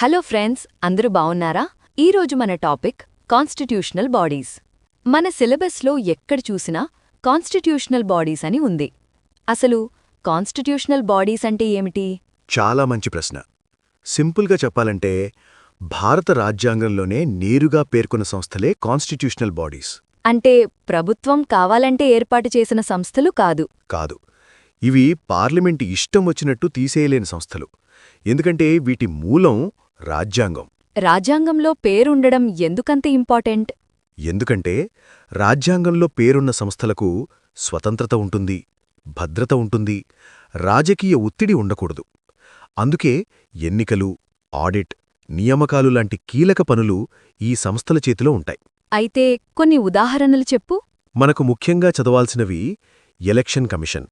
Hello friends అందరూ బావున్నారా ఈరోజు మన టాపిక్ కాన్స్టిట్యూషనల్ బాడీస్. మన సిలబస్లో ఎక్కడ చూసినా కాన్స్టిట్యూషనల్ బాడీస్ అని ఉంది. అసలు కాన్స్టిట్యూషనల్ బాడీస్ అంటే ఏమిటి? చాలా మంచి ప్రశ్న. సింపుల్గా చెప్పాలంటే భారత రాజ్యాంగంలోనే నేరుగా పేర్కొన్న సంస్థలే కాన్స్టిట్యూషనల్ బాడీస్. అంటే ప్రభుత్వం కావాలంటే ఏర్పాటు చేసిన సంస్థలు కాదు. కాదు. ఇవి పార్లమెంటు ఇష్టం వచ్చినట్టు తీసేయలేని సంస్థలు. ఎందుకంటే వీటి మూలం రాజ్యాంగం. రాజ్యాంగంలో పేరుండడం ఎందుకంత ఇంపార్టెంట్? ఎందుకంటే రాజ్యాంగంలో పేరున్న సంస్థలకు స్వతంత్రత ఉంటుంది భద్రత ఉంటుంది రాజకీయ ఒత్తిడి ఉండకూడదు. అందుకే ఎన్నికలు ఆడిట్ నియామకాలు లాంటి కీలక పనులు ఈ సంస్థల చేతిలో ఉంటాయి. అయితే కొన్ని ఉదాహరణలు చెప్పు. మనకు ముఖ్యంగా చదవాల్సినవి election commission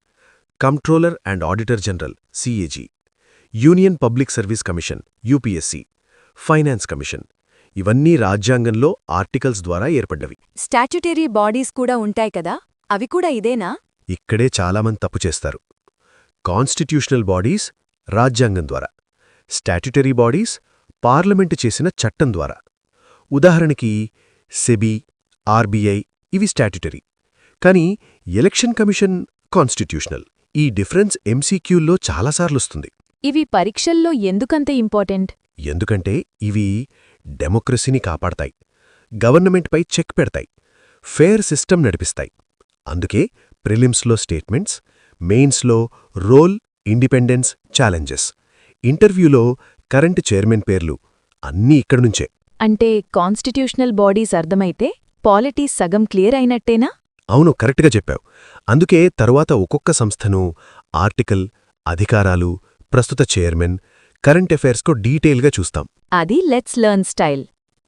controller and auditor general CAG. Union public service commission UPSC finance commission. ఇవన్నీ రాజ్యాంగంలో ఆర్టికల్స్ ద్వారా ఏర్పడ్డవి. స్టాట్యుటరీ బాడీస్ కూడా ఉంటాయి కదా అవి కూడా ఇదేనా? ఇక్కడే చాలామంది తప్పు చేస్తారు. కాన్స్టిట్యూషనల్ బాడీస్ రాజ్యాంగం ద్వారా స్టాట్యుటరీ బాడీస్ పార్లమెంటు చేసిన చట్టం ద్వారా. ఉదాహరణకి సెబీ ఆర్బీఐ ఇవి స్టాట్యుటరీ కానీ ఎలక్షన్ కమిషన్ కాన్స్టిట్యూషనల్. ఈ డిఫరెన్స్ ఎంసీక్యూల్లో చాలాసార్లొస్తుంది ఇవి పరీక్షల్లో ఎందుకంత ఇంపార్టెంట్? ఎందుకంటే ఇవి డెమోక్రసీని కాపాడతాయి గవర్నమెంట్పై చెక్ పెడతాయి ఫేర్ సిస్టమ్ నడిపిస్తాయి. అందుకే ప్రిలిమ్స్లో స్టేట్మెంట్స్ మెయిన్స్లో రోల్ ఇండిపెండెన్స్ ఛాలెంజెస్ ఇంటర్వ్యూలో కరెంట్ చైర్మన్ పేర్లు అన్నీ ఇక్కడ్నుంచే అంటే కాన్స్టిట్యూషనల్ బాడీస్ అర్థమైతే పాలిటీస్ సగం క్లియర్ అయినట్టేనా? అవును కరెక్ట్గా చెప్పావు. అందుకే తరువాత ఒక్కొక్క సంస్థను ఆర్టికల్ అధికారాలు ప్రస్తుత చైర్మన్ కరెంట్ అఫైర్స్కో డీటెయిల్గా చూస్తాం. అది లెట్స్ లెర్న్ స్టైల్.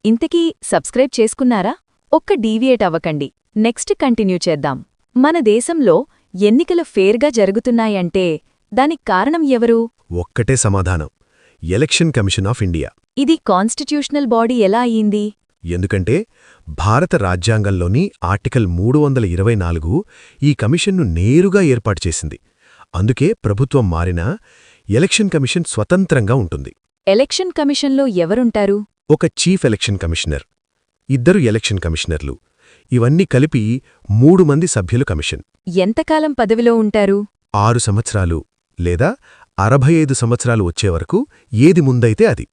ఇంతకీ సబ్స్క్రైబ్ చేసుకున్నారా? ఒక్క డీవియేట్ అవ్వకండి. నెక్స్ట్ కంటిన్యూ చేద్దాం. మన దేశంలో ఎన్నికలు ఫేర్గా జరుగుతున్నాయంటే దానికి కారణం ఎవరు? ఒక్కటే సమాధానం. Election commission of India. ఇది కాన్స్టిట్యూషనల్ బాడీ ఎలా అయ్యింది? ఎందుకంటే భారత రాజ్యాంగంలోని ఆర్టికల్ మూడు వందల ఇరవై నాలుగు ఈ కమిషన్ను నేరుగా ఏర్పాటు చేసింది. అందుకే ప్రభుత్వం మారినా ఎలక్షన్ కమిషన్ స్వతంత్రంగా ఉంటుంది. ఎలక్షన్ కమిషన్లో ఎవరుంటారు? ఒక చీఫ్ ఎలక్షన్ కమిషనర్ ఇద్దరు ఎలక్షన్ కమిషనర్లు ఇవన్నీ కలిపి మూడు మంది సభ్యుల కమిషన్. ఎంతకాలం పదవిలో ఉంటారు? ఆరు సంవత్సరాలు లేదా అరవై ఐదు సంవత్సరాలు వచ్చేవరకు ఏది ముందైతే అది.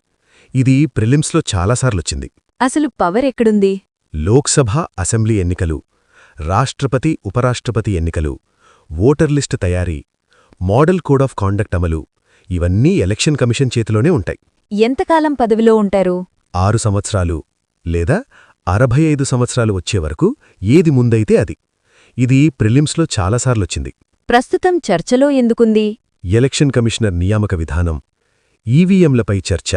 ఇది ప్రిలిమ్స్లో చాలాసార్లొచ్చింది అసలు పవర్ ఎక్కడుంది? లోక్సభ అసెంబ్లీ ఎన్నికలు రాష్ట్రపతి ఉపరాష్ట్రపతి ఎన్నికలు ఓటర్ లిస్టు తయారీ మోడల్ కోడ్ ఆఫ్ కాండక్ట్ అమలు ఇవన్నీ ఎలక్షన్ కమిషన్ చేతిలోనే ఉంటాయి. ఎంతకాలం పదవిలో ఉంటారు? ఆరు సంవత్సరాలు లేదా అరవై ఐదు సంవత్సరాలు వచ్చే వరకు ఏది ముందైతే అది. ఇది ప్రిలిమ్స్లో చాలాసార్లొచ్చింది ప్రస్తుతం చర్చలో ఎందుకుంది? ఎలక్షన్ కమిషనర్ నియామక విధానం ఈవీఎంలపై చర్చ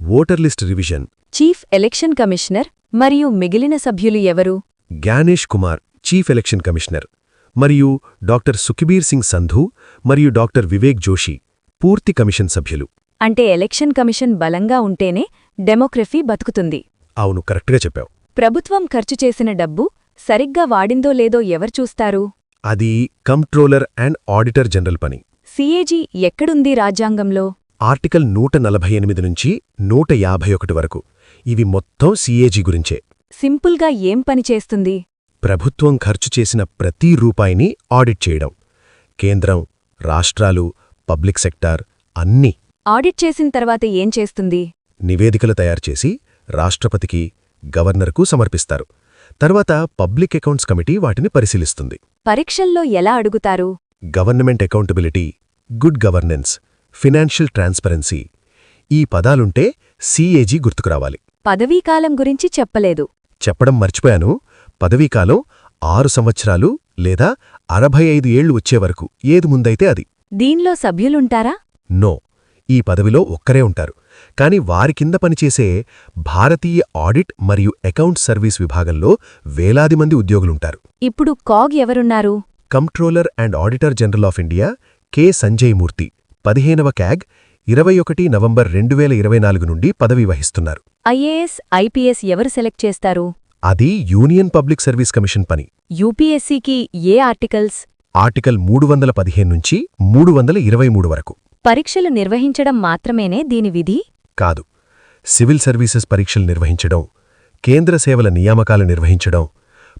voter list revision. Chief election commissioner మరియు మిగిలిన సభ్యులు ఎవరు? Gyanesh Kumar chief election commissioner మరియు డాక్టర్ సుఖబీర్ సింగ్ సంధూ మరియు డాక్టర్ వివేక్ జోషి. పూర్తి కమిషన్ సభ్యులు. అంటే ఎలక్షన్ కమిషన్ బలంగా ఉంటేనే డెమోక్రఫీ బతుకుతుంది. అవును కరెక్ట్గా చెప్పావు. ప్రభుత్వం ఖర్చు చేసిన డబ్బు సరిగ్గా వాడిందో లేదో ఎవరు చూస్తారు? అది కంట్రోలర్ అండ్ ఆడిటర్ జనరల్ పని. సిఏజీ ఎక్కడుంది రాజ్యాంగంలో? ఆర్టికల్ నూట నలభై ఎనిమిది నుంచి నూట యాభై ఒకటి వరకు. ఇవి మొత్తం సిఏజీ గురించే. సింపుల్గా ఏం పని చేస్తుంది? ప్రభుత్వం ఖర్చు చేసిన ప్రతి రూపాయిని ఆడిట్ చేయడం. కేంద్రం రాష్ట్రాలు పబ్లిక్ సెక్టార్ అన్నీ ఆడిట్ చేసిన తర్వాత ఏం చేస్తుంది? నివేదికలు తయారుచేసి రాష్ట్రపతికి గవర్నర్కు సమర్పిస్తారు. తర్వాత పబ్లిక్ అకౌంట్స్ కమిటీ వాటిని పరిశీలిస్తుంది. పరీక్షల్లో ఎలా అడుగుతారు? Government accountability good governance financial transparency ఈ పదాలుంటే సీఏజీ గుర్తుకురావాలి. పదవీకాలం గురించి చెప్పలేదు. చెప్పడం మర్చిపోయాను. పదవీకాలం ఆరు సంవత్సరాలు లేదా అరవై ఐదు ఏళ్ళు వచ్చేవరకు ఏది ముందైతే అది. దీనిలో సభ్యులుంటారా? నో ఈ పదవిలో ఒక్కరే ఉంటారు. కాని వారి కింద పనిచేసే భారతీయ ఆడిట్ మరియు అకౌంట్ సర్వీస్ విభాగంలో వేలాది మంది ఉద్యోగులుంటారు. ఇప్పుడు కాగ్ ఎవరున్నారు? Controller and auditor general of India K. Sanjay Murthy పదిహేనవ క్యాగ్ ఇరవై ఒకటి నవంబర్ రెండు వేల ఇరవై నాలుగు నుండి పదవి వహిస్తున్నారు. ఐఏఎస్ ఐపీఎస్ ఎవరు సెలెక్ట్ చేస్తారు? అది యూనియన్ పబ్లిక్ సర్వీస్ కమిషన్ పని. యూపీఎస్సీకి ఏ ఆర్టికల్స్? ఆర్టికల్ మూడు వందల పదిహేను నుంచి మూడు వందల ఇరవై మూడు వరకు. పరీక్షలు నిర్వహించడం మాత్రమేనే దీని విధి? కాదు. సివిల్ సర్వీసెస్ పరీక్షలు నిర్వహించడం కేంద్ర సేవల నియామకాలు నిర్వహించడం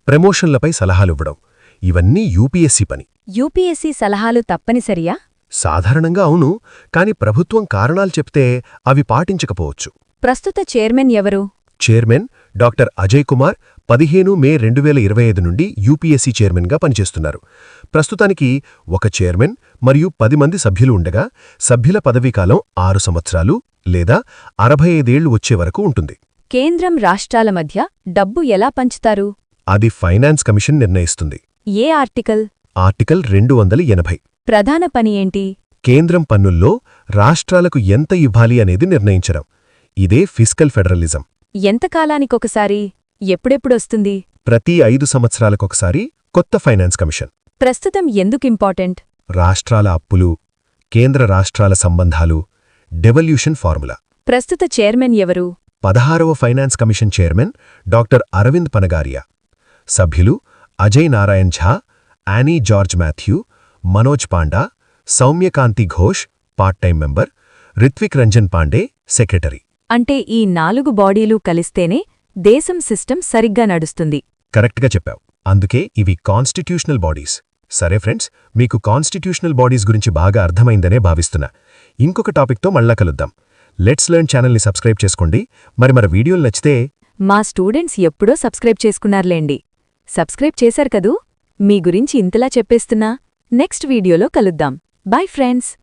ప్రమోషన్లపై సలహాలివ్వడం ఇవన్నీ యూపీఎస్సీ పని. యూపీఎస్సీ సలహాలు తప్పనిసరియా? సాధారణంగా అవును కాని ప్రభుత్వం కారణాలు చెప్తే అవి పాటించకపోవచ్చు. ప్రస్తుత చైర్మన్ ఎవరు? చైర్మన్ డాక్టర్ అజయ్ కుమార్ పదిహేను మే రెండు వేల ఇరవై ఐదు నుండి యూపీఎస్సీ చైర్మన్గా పనిచేస్తున్నారు. ప్రస్తుతానికి ఒక చైర్మన్ మరియు పది మంది సభ్యులు ఉండగా సభ్యుల పదవీకాలం ఆరు సంవత్సరాలు లేదా అరవై ఐదేళ్ళు వచ్చే వరకు ఉంటుంది. కేంద్రం రాష్ట్రాల మధ్య డబ్బు ఎలా పంచుతారు? అది ఫైనాన్స్ కమిషన్ నిర్ణయిస్తుంది. ఏ ఆర్టికల్? ఆర్టికల్ రెండు వందల ఎనభై. ప్రధాన పని ఏంటి? కేంద్రం పన్నుల్లో రాష్ట్రాలకు ఎంత ఇవ్వాలి అనేది నిర్ణయించడం. ఇదే ఫిస్కల్ ఫెడరలిజం. ఎంతకాలానికొకసారి ఎప్పుడెప్పుడొస్తుంది? ప్రతి ఐదు సంవత్సరాలకొకసారి కొత్త ఫైనాన్స్ కమిషన్. ప్రస్తుతం ఎందుకింపార్టెంట్ రాష్ట్రాల అప్పులు కేంద్ర రాష్ట్రాల సంబంధాలు డెవల్యూషన్ ఫార్ములా. ప్రస్తుత చైర్మన్ ఎవరు? పదహారవ finance commission chairman doctor Arvind Panagariya. సభ్యులు Ajay Narayan Jha Annie George Mathew Manoj Panda Soumyakanti Ghosh part time member Ritvik Ranjan Pandey secretary. అంటే ఈ నాలుగు బాడీలు కలిస్తేనే దేశం సిస్టమ్ సరిగ్గా నడుస్తుంది. కరెక్ట్గా చెప్పావు. అందుకే ఇవి కాన్స్టిట్యూషనల్ బాడీస్. సరే ఫ్రెండ్స్ మీకు కాన్స్టిట్యూషనల్ బాడీస్ గురించి బాగా అర్థమైందనే భావిస్తున్నా. ఇంకొక టాపిక్తో మళ్ళా కలుద్దాం. లెట్స్ లెర్న్ ఛానల్ని సబ్స్క్రైబ్ చేసుకోండి. మరి మన వీడియోలు నచ్చితే మా స్టూడెంట్స్ ఎప్పుడో సబ్స్క్రైబ్ చేసుకున్నారులేండి. సబ్స్క్రైబ్ చేశారు కదూ? మీ గురించి ఇంతలా చెప్పేస్తున్నా? నెక్స్ట్ వీడియోలో కలుద్దాం. Bye friends!